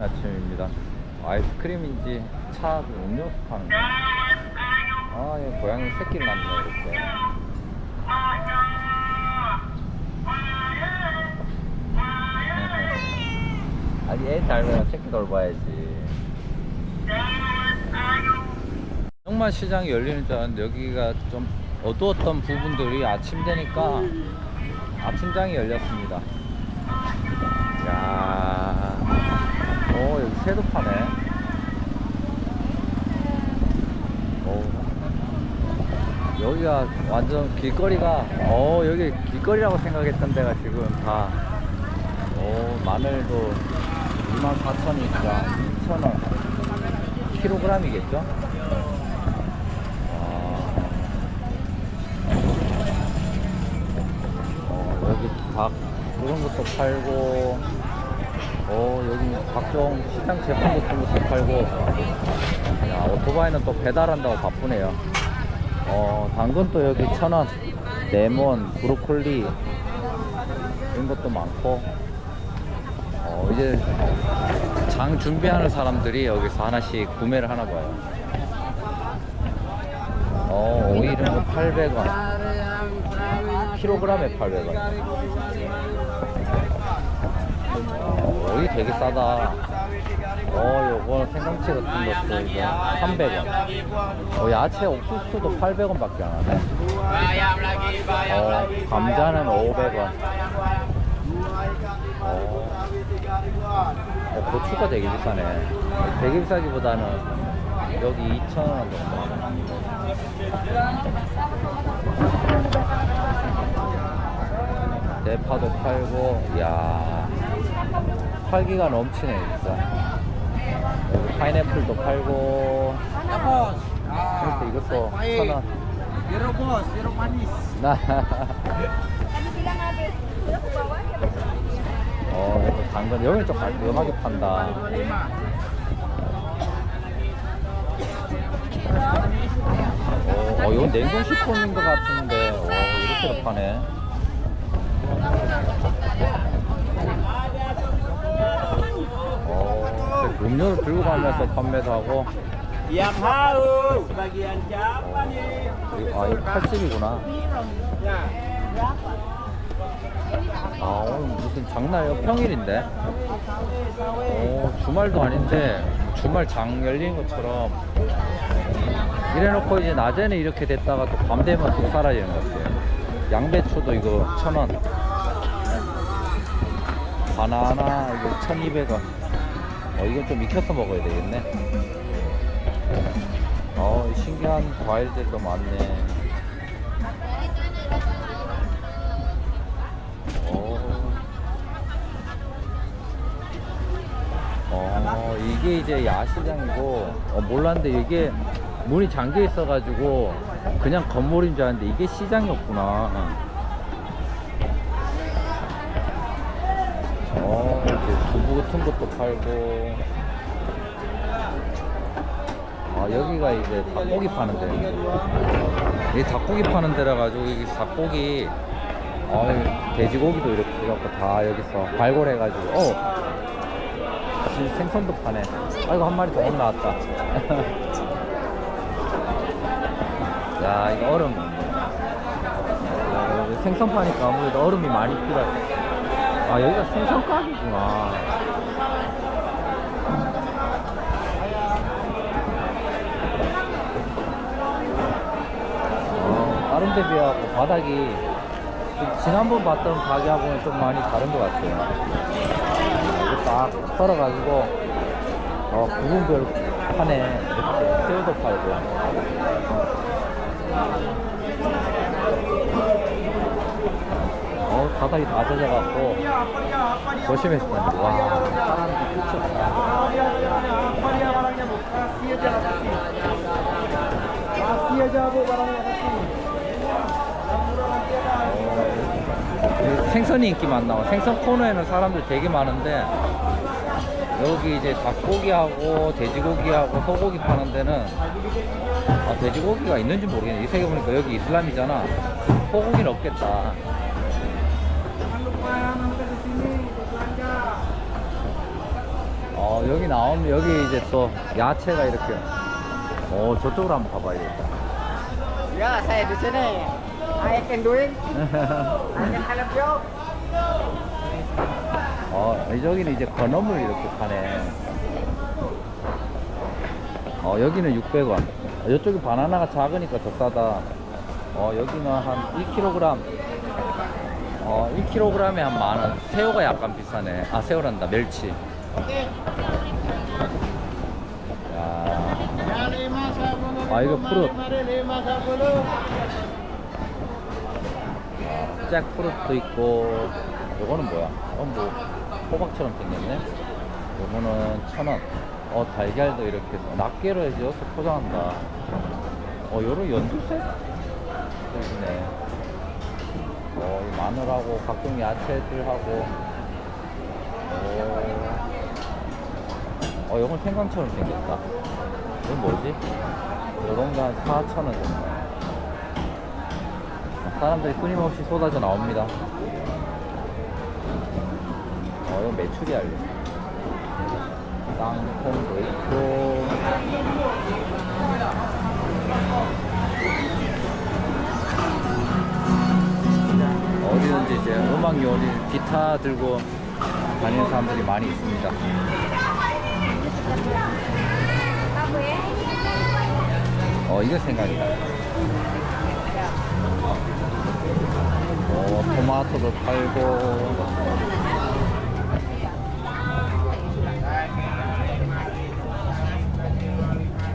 아침입니다. 아이스크림인지 차 음료수 파는 거. 아, 이 고양이 새끼를 낳네 이렇게. 아니 애 닮으면 새끼 돌봐야지. 정말 시장이 열리는 줄 알았는데 여기가 좀 어두웠던 부분들이 아침 되니까 아침장이 열렸습니다. 야, 새도 파네. 오, 여기가 완전 길거리가, 어 여기 길거리라고 생각했던 데가 지금 다, 오 마늘도 24,000이니까 2,000원 킬로그램이겠죠? 와. 어, 여기 닭 이런 것도 팔고 어 여기 각종 시장 제품 같은 것도 팔고. 야 오토바이는 또 배달한다고 바쁘네요. 어 당근 또 여기 천원 레몬 브로콜리 이런 것도 많고. 어 이제 장 준비하는 사람들이 여기서 하나씩 구매를 하나 봐요. 어 오이 이런 거 800원. 킬로그램에 800원. 어, 오이 되게 싸다. 어, 요거 생강치 같은 것도 이거 300원. 어, 야채 옥수수도 800원 밖에 안 하네. 어, 감자는 500원. 어, 어, 고추가 되게 비싸네. 되게 비싸기보다는 여기 2,000원 정도. 대파도 팔고, 야 팔기가 넘치네, 진짜. 파인애플도 팔고, 이렇게 이것도 천 원. Zero bos, zero manis. 나. Tadi bilang habis, udah ke bawah ya? 어, 여기 당근, 여기 좀 깔끔하게 판다. 어, 어, 이건 냉동식품인 것 같은데, 어, 이렇게 파네. 어, 이렇게 음료를 들고 가면서 판매도 하고, Yang haus, bagian siapa nih? 이- 아, 이거 칼집이구나. 아, 오늘 무슨 장날이요? 평일인데? 오, 주말도 아닌데, 주말 장 열린 것처럼. 이래놓고 이제 낮에는 이렇게 됐다가 또 밤 되면 쑥 사라지는 것 같아요. 양배추도 이거 천 원. 바나나 이거 천이백 원. 어, 이건 좀 익혀서 먹어야 되겠네. 어, 신기한 과일들도 많네. 오. 어, 이게 이제 야시장이고, 어, 몰랐는데 이게 문이 잠겨 있어가지고 그냥 건물인 줄 알았는데 이게 시장이었구나. 어, 이제 두부 같은 것도 팔고. 아, 여기가 이제 닭고기 파는 데. 이 닭고기 파는 데라 가지고 이게 닭고기 어, 돼지고기도 이렇게 해갖고 다 여기서 발굴해가지고, 어! 진- 생선도 파네. 아이고, 한 마리 더 나왔다. 야, 이거 얼음. 야, 여기 생선 파니까 아무래도 얼음이 많이 필요해. 아, 여기가 생선 가게구나. 어, 다른 데 비하고 바닥이 지난번 봤던 가게하고는 좀 많이 다른 것 같아요. 이거 딱 썰어가지고 어, 부분별 판에 이렇게 새우도 팔고. 어, 바닥이 다 젖어갖고 조심했었는데 와 ada. 여기 생선이 인기 많나 봐. 생선 코너에는 사람들 되게 많은데 여기 이제 닭고기하고 돼지고기하고 소고기 파는 데는 아, 돼지고기가 있는지 모르겠네. 이 세계 보니까 여기 이슬람이잖아. 소고기는 없겠다. 어, 어, 여기 나오면 여기 이제 또 야채가 이렇게. 어, 저쪽으로 한번 가봐야겠다. Ya, saya di sini. I can do it. I can help you. 어, 저기는 이제 건어물 이렇게 파네. 어, 여기는 600원. 이쪽이 바나나가 작으니까 더 싸다. 어, 여기는 한 1kg. 어, 1kg에 한 만원. 새우가 약간 비싸네. 아, 새우란다. 멸치. Mari, mari, lima sepuluh. 잭프루트도 있고, 요거는 뭐야? 어, 뭐, 호박처럼 생겼네? 요거는 천 원. 어, 달걀도 이렇게 해서, 낱개로 해서 포장한다. 어, 요런 연두색? 도 있네. 어, 이 마늘하고 각종 야채들하고, 오. 어, 요건 생강처럼 생겼다. 이건 뭐지? 요런 거한 4,000원 정도. 사람들이 끊임없이 쏟아져 나옵니다. 어, 이건 메추리 알려. 땅콩도 있고. 어디든지 이제 음악 요리, 기타 들고 다니는 사람들이 많이 있습니다. 어, 이거 생각이다. 어, 토마토도 팔고.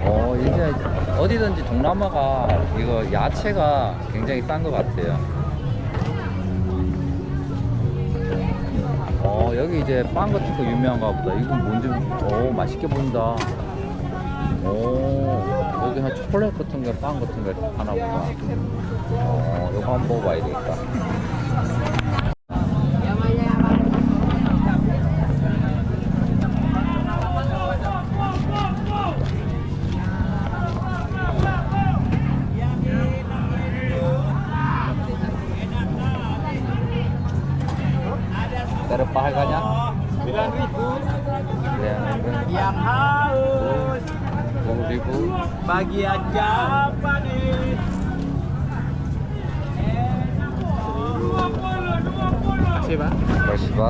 어, 이제 어디든지 동남아가 이거 야채가 굉장히 싼 것 같아요. 여기 이제 빵 같은 거 유명한가 보다. 이건 뭔지, 오, 맛있게 보인다. 오, 여기 한 초콜릿 같은 거, 빵 같은 거 하나 보다. 어, 이거 한번 먹어봐야 되겠다. Terpa harganya? Sembilan ribu. Ya, Yang haus. sepuluh ribu. Bagian siapa nih? Makasih, Pak. 맛있어.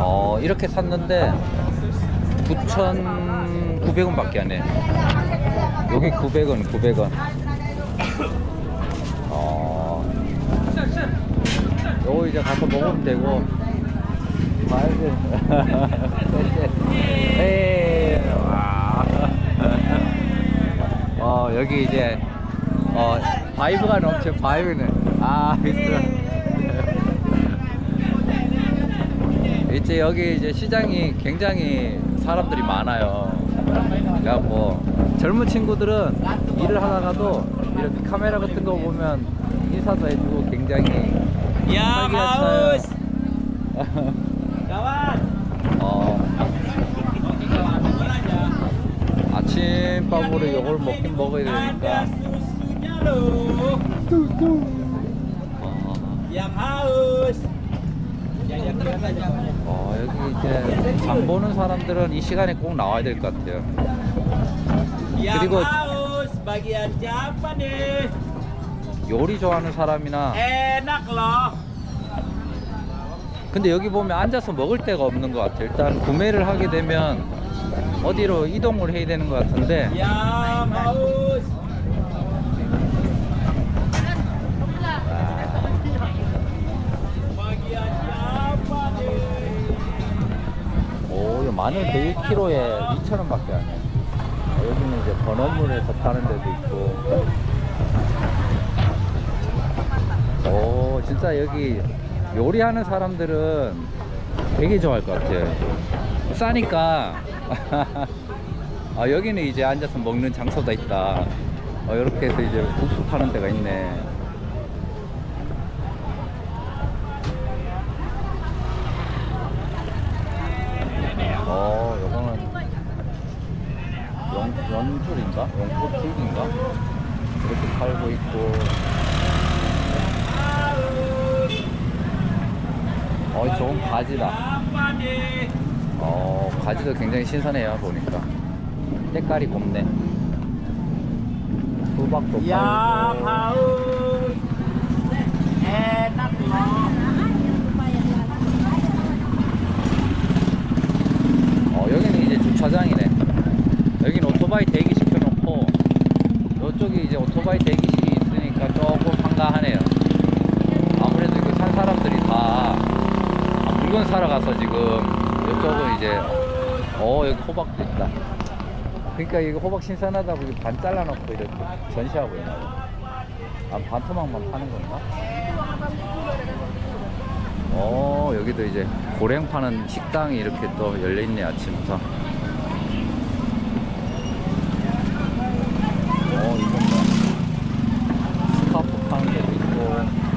어, 이렇게 샀는데 9,900원 밖에 안 해. 여기 900원, 900원. 요거 이제 가서 먹으면 되고. 말들. 에이, 와. 어, 여기 이제, 어, 바이브가 넘쳐, 바이브는. 아, 미스터. 이제 여기 이제 시장이 굉장히 사람들이 많아요. 그래갖고 젊은 친구들은 일을 하다가도 이렇게 카메라 같은 거 보면 인사도 해주고 굉장히 Haus. 차요. Kawan. 어, 아침밥으로 이걸 먹긴 먹어야 되니까. 어. 어, 여기 이제 장 보는 사람들은 이 시간에 꼭 나와야 될 것 같아요. 그리고- 요리 좋아하는 사람이나. 근데 여기 보면 앉아서 먹을 데가 없는 것 같아요. 일단 구매를 하게 되면 어디로 이동을 해야 되는 것 같은데? 오, 이 마늘 1kg에 2,000원 밖에 안 해. 어, 여기는 이제 건어물에서 파는 데도 있고. 오, 진짜 여기 요리하는 사람들은 되게 좋아할 것 같아요. 싸니까. 아, 여기는 이제 앉아서 먹는 장소가 있다. 어, 이렇게 해서 이제 국수 파는 데가 있네. 어, 요거는 연, 연줄인가? 이렇게 팔고 있고. 어, 이 좋은 가지다. 어, 가지도 굉장히 신선해요, 보니까. 색깔이 곱네. 수박도 팔고. Enak loh. 어, 여기는 이제 주차장이네. 여기는 오토바이 대기 시켜놓고, 이쪽이 이제 오토바이 대기실이 있으니까 조금 한가하네요. 아무래도 이거 산 사람들이 다 아, 물건 사러 가서 지금 이쪽은 이제, 어, 여기 호박도 있다. 그러니까 이거 호박 신선하다고 반 잘라놓고 이렇게 전시하고 있나 봐. 아, 반토막만 파는 건가? 어, 여기도 이제 고랭 파는 식당이 이렇게 또 열려있네, 아침부터. 어, 이건 뭐, 스카프 파는 데도 있고.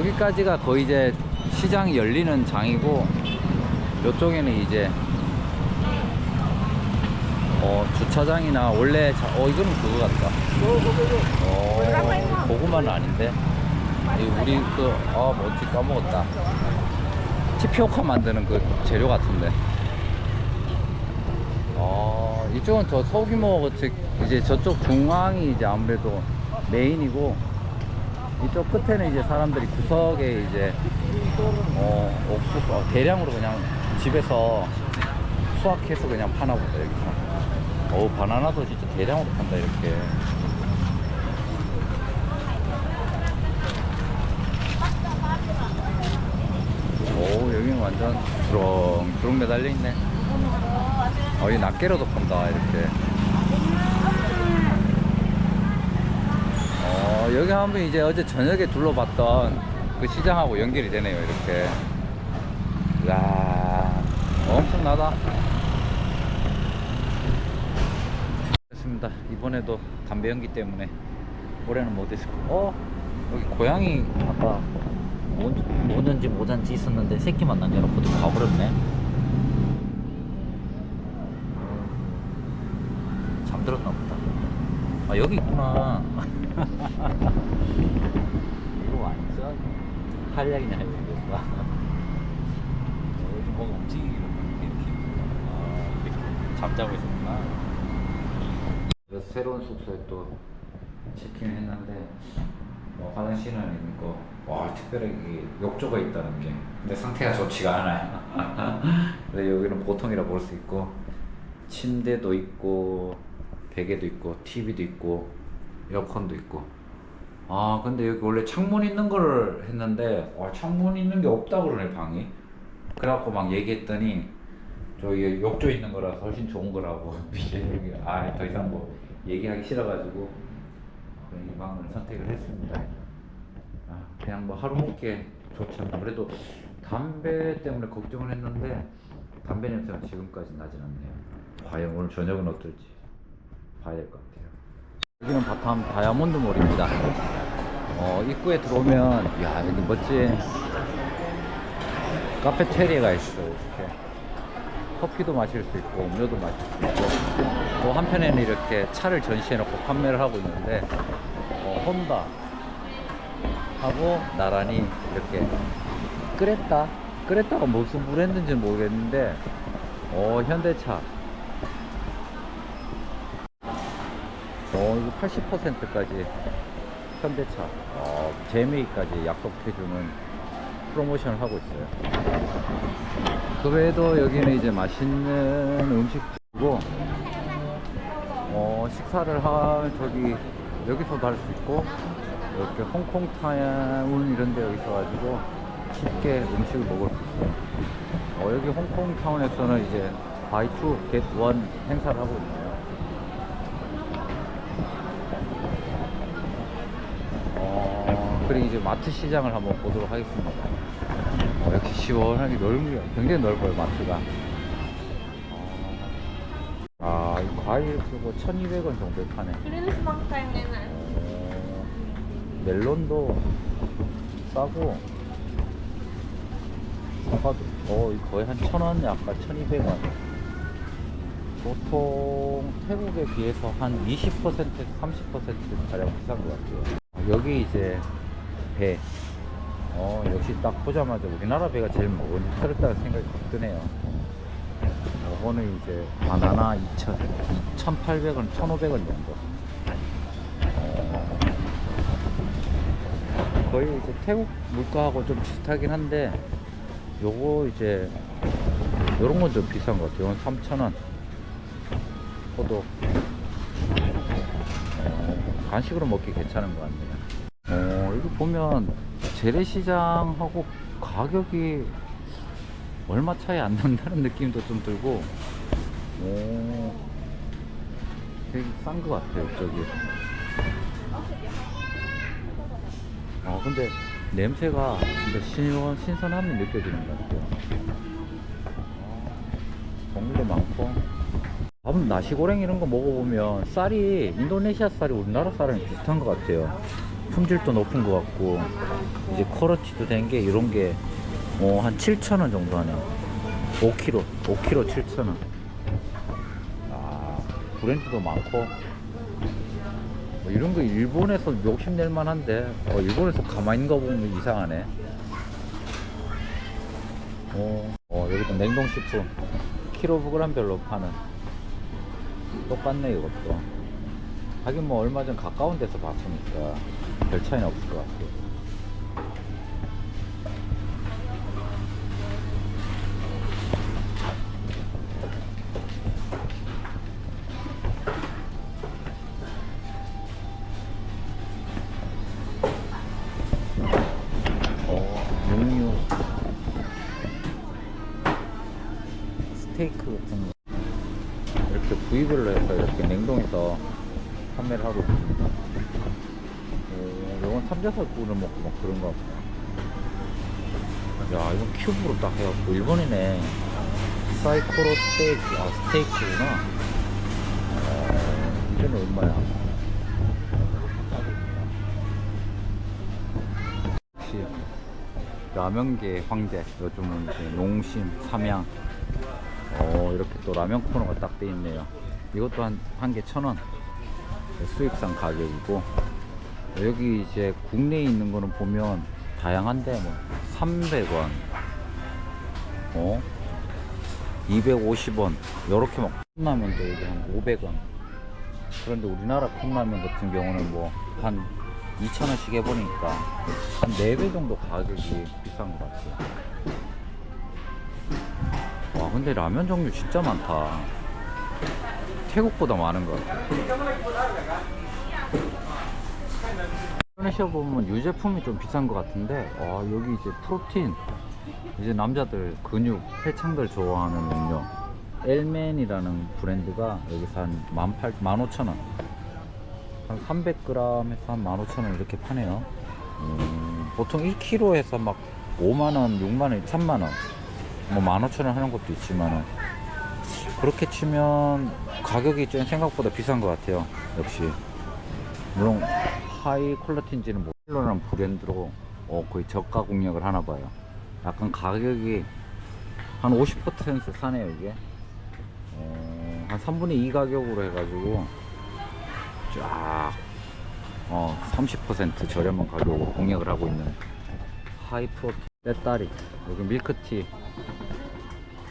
야, 저기까지가 거의 이제 시장이 열리는 장이고, 요쪽에는 이제, 어, 주차장이나 원래, 자, 어, 이거는 그거 같다. 어, 고구마는 아닌데. 이 우리 그, 아, 뭐지 까먹었다. 티피오카 만드는 그 재료 같은데. 어, 이쪽은 더 소규모, 즉, 이제 저쪽 중앙이 이제 아무래도 메인이고, 이쪽 끝에는 이제 사람들이 구석에 이제, 어, 옥수수, 어, 대량으로 그냥 집에서 수확해서 그냥 파나 보다, 여기서. 어우, 바나나도 진짜 대량으로 판다, 이렇게. 오, 여기는 완전 주렁주렁 매달려 있네. 어, 이 낱개로도 판다, 이렇게. 어, 여기 한번 이제 어제 저녁에 둘러봤던 그 시장하고 연결이 되네요, 이렇게. 야 엄청나다. 됐습니다. 이번에도 담배 연기 때문에 올해는 못했을 거. 어? 여기 고양이 아까 뭐든지 뭐든지 있었는데 새끼만 남겨놓고 좀 가버렸네. 잠들었나 보다. 아 여기 있구나. 이거 완전 한량이냐 할량이었다. 요즘 뭔가 움직이기로 이렇게 아, 이렇게 잠자고 있었구나. 그래서 새로운 숙소에 또 체킹을 했는데 뭐 화장실은 있고 와 이게 욕조가 있다는 게 근데 상태가 좋지가 않아요 근데 여기는 보통이라 볼 수 있고 침대도 있고 베개도 있고 TV도 있고 에어컨도 있고 아 근데 여기 원래 창문 있는 걸 했는데 와 창문 있는 게 없다 그러네 방이 그래갖고 막 얘기했더니 저기 욕조 있는 거라서 훨씬 좋은 거라고 아더 이상 뭐 얘기하기 싫어가지고 이 방을 선택을 했습니다. 아, 그냥 뭐 하루 먹게 좋지 않나. 그래도 담배 때문에 걱정을 했는데 담배 냄새는 지금까지 나진 않네요. 과연 오늘 저녁은 어떨지 봐야 될 것 같아요. 여기는 바탐 다이아몬드 몰입니다. 어, 입구에 들어오면 야 여기 멋진 카페테리아가 있어요. 이렇게. 커피도 마실 수 있고 음료도 마실 수 있고. 또 한편에는 이렇게 차를 전시해 놓고 판매를 하고 있는데 어, 혼다 하고 나란히 이렇게 끄랬다 끄랬다가 무슨 브랜드인지는 모르겠는데 어 현대차. 어 이거 80%까지 현대차 어, 재미까지 약속해주는 프로모션을 하고 있어요 그 외에도 여기는 이제 맛있는 음식이고 어, 식사를 할 저기 여기서도 할 수 있고 이렇게 홍콩 타운 이런 데 있어가지고 쉽게 음식을 먹을 수 있어요. 어, 여기 홍콩 타운에서는 이제 바이 투 겟 원 행사를 하고 있네요. 어, 그리고 이제 마트 시장을 한번 보도록 하겠습니다. 어, 역시 시원하게 넓은 굉장히 넓어요 마트가. 어, 아, 이 과일 그거 1,200원 정도에 파네. Yang enak. 어, 멜론도 싸고 사과도 어 거의 한천원 아까 천이백 원 보통 태국에 비해서 한 20% 30% 가량 비싼 것 같아요 여기 이제 배 어, 역시 딱 보자마자 우리나라 배가 제일 먹음직스럽다는 생각이 확 드네요. 요거는 이제 바나나 2,000, 2,800원, 1,500원 정도. 어, 거의 이제 태국 물가하고 좀 비슷하긴 한데, 요거 이제, 요런 건 좀 비싼 것 같아요. 이건 3,000원. 포도. 어, 간식으로 먹기 괜찮은 것 같네요. 어, 여기 보면 재래시장하고 가격이 얼마 차이 안 난다는 느낌도 좀 들고, 오, 되게 싼 것 같아요, 저기. 아, 근데 냄새가 진짜 신, 신선함이 느껴지는 것 같아요. 아, 종류도 많고. 밥 나시고랭 이런 거 먹어보면 쌀이 인도네시아 쌀이 우리나라 쌀이랑 비슷한 것 같아요. 품질도 높은 것 같고 이제 퀄러티도 된 게 이런 게 어, 한 7,000원 정도 하네요. 5kg, 5kg 7,000원. 아, 브랜드도 많고 뭐 이런 거 일본에서 욕심낼 만한데 어, 일본에서 가만히 있는 거 보면 이상하네. 어, 어 여기도 냉동식품 킬로그램별로 파는 똑같네 이것도 하긴 뭐 얼마 전 가까운 데서 봤으니까 별 차이는 없을 것 같아요. 어, 스테이크 같은 거. 이렇게 부위별로 해서 이렇게 냉동해서 판매를 하고 있습니다. 어, 이건 삼겹살 구워 먹고 막 그런 거 같아요. 야, 이건 큐브로 딱 해갖고 일본이네. 사이코로 스테이크, 아 스테이크구나. 어, 이게는 얼마야? 역시 라면계 황제 요즘은 이제 농심, 삼양 어 이렇게 또 라면 코너가 딱 돼 있네요 이것도 한 한 개 천 원 수입산 가격이고 여기 이제 국내에 있는 거는 보면 다양한데 뭐 300원 어? 250원 요렇게 막 컵라면도 여기 한 500원. 그런데 우리나라 컵라면 같은 경우는 뭐 한 2,000원씩 해보니까 한 4배 정도 가격이 비싼 것 같아요. 와 근데 라면 종류 진짜 많다. 태국보다 많은 것 같아 인도네시아 보면 유제품이 좀 비싼 것 같은데 와 여기 이제 프로틴 이제 남자들 근육 폐창들 좋아하는 음료. 엘멘이라는 브랜드가 여기서 한 18, 15,000원. 한 300g에서 한 15,000원 이렇게 파네요. 음, 보통 1kg에서 막 5만원, 6만원, 3만원. 뭐 15,000원 하는 것도 있지만 그렇게 치면 가격이 좀 생각보다 비싼 것 같아요. 역시. 물론 하이 퀄리티인지는 모르는 브랜드로 어, 거의 저가 공략을 하나 봐요. 약간 가격이 한 50% 사네요 이게. 어, 한 3분의 2 가격으로 해가지고 쫙 어, 30% 저렴한 가격으로 공략을 하고 있는 하이 프로틴 빼따리. 여기 밀크티.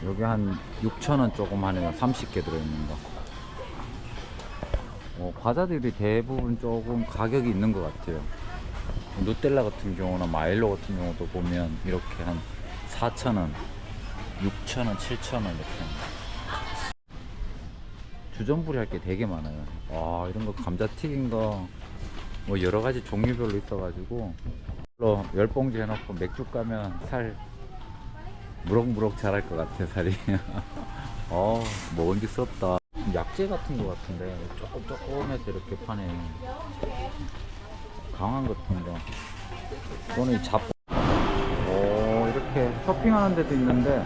여기 한 6,000원 조금 하네요. 30개 들어있는 거 어, 과자들이 대부분 조금 가격이 있는 것 같아요. 누텔라 같은 경우나 마일로 같은 경우도 보면 이렇게 한 4,000원 6,000원 7,000원 이렇게 주전부리 할 게 되게 많아요. 아 이런 거 감자튀긴 거뭐 여러 가지 종류별로 있어가지고 로 열봉지 해놓고 맥주 까면 살 무럭무럭 자랄 것 같아 살이. 어 먹음직스 약재 같은 거 같은데 조금 조금해서 이렇게 파네 강황 같은 거 이거는 잡 오, 이렇게 쇼핑하는 데도 있는데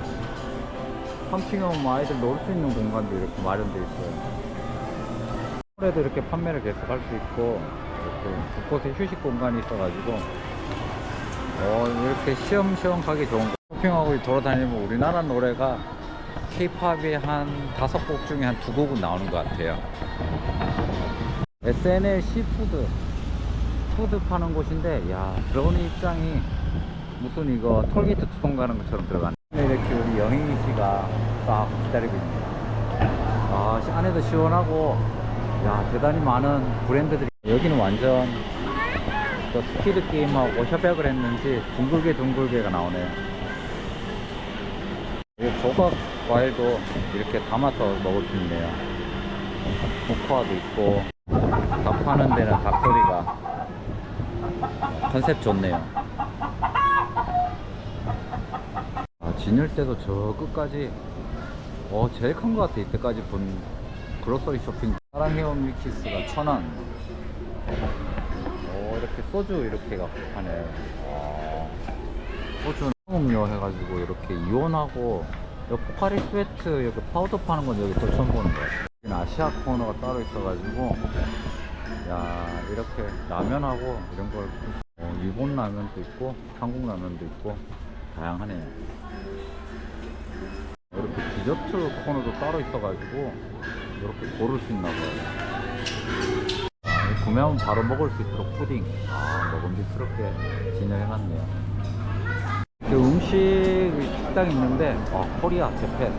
3층에 오면 아이들 놀 수 있는 공간도 이렇게 마련되어 있어요. 그래도 이렇게 판매를 계속 할 수 있고 이렇게 곳곳에 휴식 공간이 있어가지고 어, 이렇게 시험시험 가기 좋은 거. 쇼핑하고 돌아다니면 우리나라 노래가 케이팝이 한 다섯 곡 중에 한 두 곡은 나오는 것 같아요 SNL 시푸드 푸드 파는 곳인데 야 들어오는 입장이 무슨 이거 톨게이트 가는 것처럼 들어가네. 이렇게 우리 영희 씨가 딱 기다리고 있네요. 아, 시- 안에도 시원하고, 야, 대단히 많은 브랜드들이. 여기는 완전 또 스피드 게임하고 협약을 했는지 둥글게 둥글게가 나오네요. 이 조각 과일도 이렇게 담아서 먹을 수 있네요. 코코아도 있고, 닭 파는 데는 닭소리가 컨셉 좋네요. 아, 진열 때도 저 끝까지 어 제일 큰 것 같아 이때까지 본 그로서리 쇼핑 사랑해요 밀키스가 천원 어 이렇게 소주 이렇게 갖고 파네 아, 소주 음료 해가지고 이렇게 이온하고 여기 포카리 스웨트 여기 파우더 파는 건 여기 또 처음 보는 거 같아요. 여기는 아시아 코너가 따로 있어가지고 야 이렇게 라면하고 이런 걸 어, 일본 라면도 있고 한국 라면도 있고 다양하네요 이렇게 디저트 코너도 따로 있어가지고 이렇게 고를 수 있나 봐요. 아, 이 구매하면 바로 먹을 수 있도록 푸딩. 아 먹음직스럽게 진열해놨네요 그 음식 식당이 있는데 아 코리아 재팬